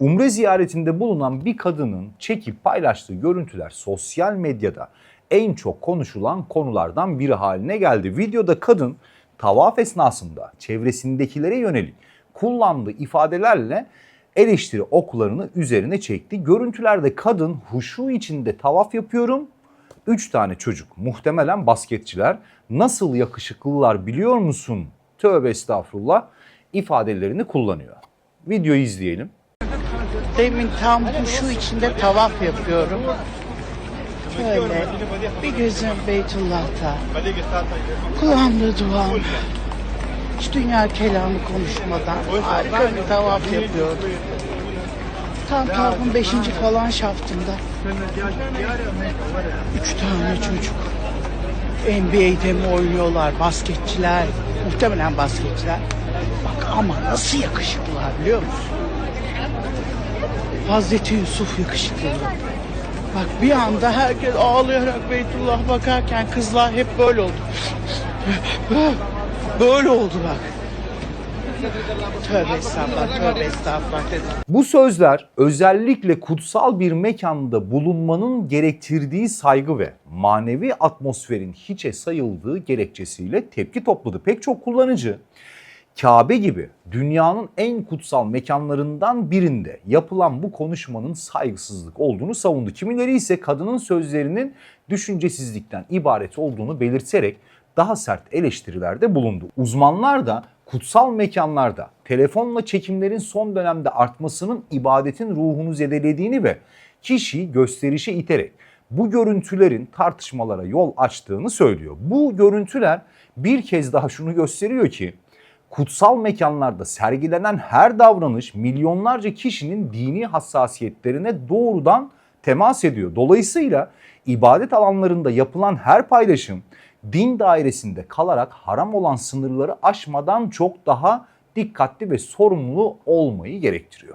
Umre ziyaretinde bulunan bir kadının çekip paylaştığı görüntüler sosyal medyada en çok konuşulan konulardan biri haline geldi. Videoda kadın tavaf esnasında çevresindekilere yönelik kullandığı ifadelerle eleştiri oklarını üzerine çekti. Görüntülerde kadın huşu içinde tavaf yapıyorum. Üç tane çocuk muhtemelen basketçiler nasıl yakışıklılar biliyor musun? Tövbe estağfurullah ifadelerini kullanıyor. Videoyu izleyelim. Demin tam huşu içinde tavaf yapıyorum. Böyle bir gözüm Beytullah'ta. Kulağımda duam. Hiç dünya kelamı konuşmadan harika bir tavaf yapıyorum. Tam tavafın beşinci falan şaftında. Üç tane çocuk. NBA'de mi oynuyorlar? Basketçiler. Muhtemelen basketçiler. Bak ama nasıl yakışıklılar biliyor musun? Hazreti Yusuf yakışıklı. Bak bir anda herkes ağlayarak Beytullah bakarken kızlar hep böyle oldu. Böyle oldu bak. Tövbe estağfurullah, tövbe estağfurullah dedim. Bu sözler özellikle kutsal bir mekanda bulunmanın gerektirdiği saygı ve manevi atmosferin hiçe sayıldığı gerekçesiyle tepki topladı. Pek çok kullanıcı Kabe gibi dünyanın en kutsal mekanlarından birinde yapılan bu konuşmanın saygısızlık olduğunu savundu. Kimileri ise kadının sözlerinin düşüncesizlikten ibaret olduğunu belirterek daha sert eleştirilerde bulundu. Uzmanlar da kutsal mekanlarda telefonla çekimlerin son dönemde artmasının ibadetin ruhunu zedelediğini ve kişiyi gösterişe iterek bu görüntülerin tartışmalara yol açtığını söylüyor. Bu görüntüler bir kez daha şunu gösteriyor ki kutsal mekanlarda sergilenen her davranış milyonlarca kişinin dini hassasiyetlerine doğrudan temas ediyor. Dolayısıyla ibadet alanlarında yapılan her paylaşım din dairesinde kalarak haram olan sınırları aşmadan çok daha dikkatli ve sorumlu olmayı gerektiriyor.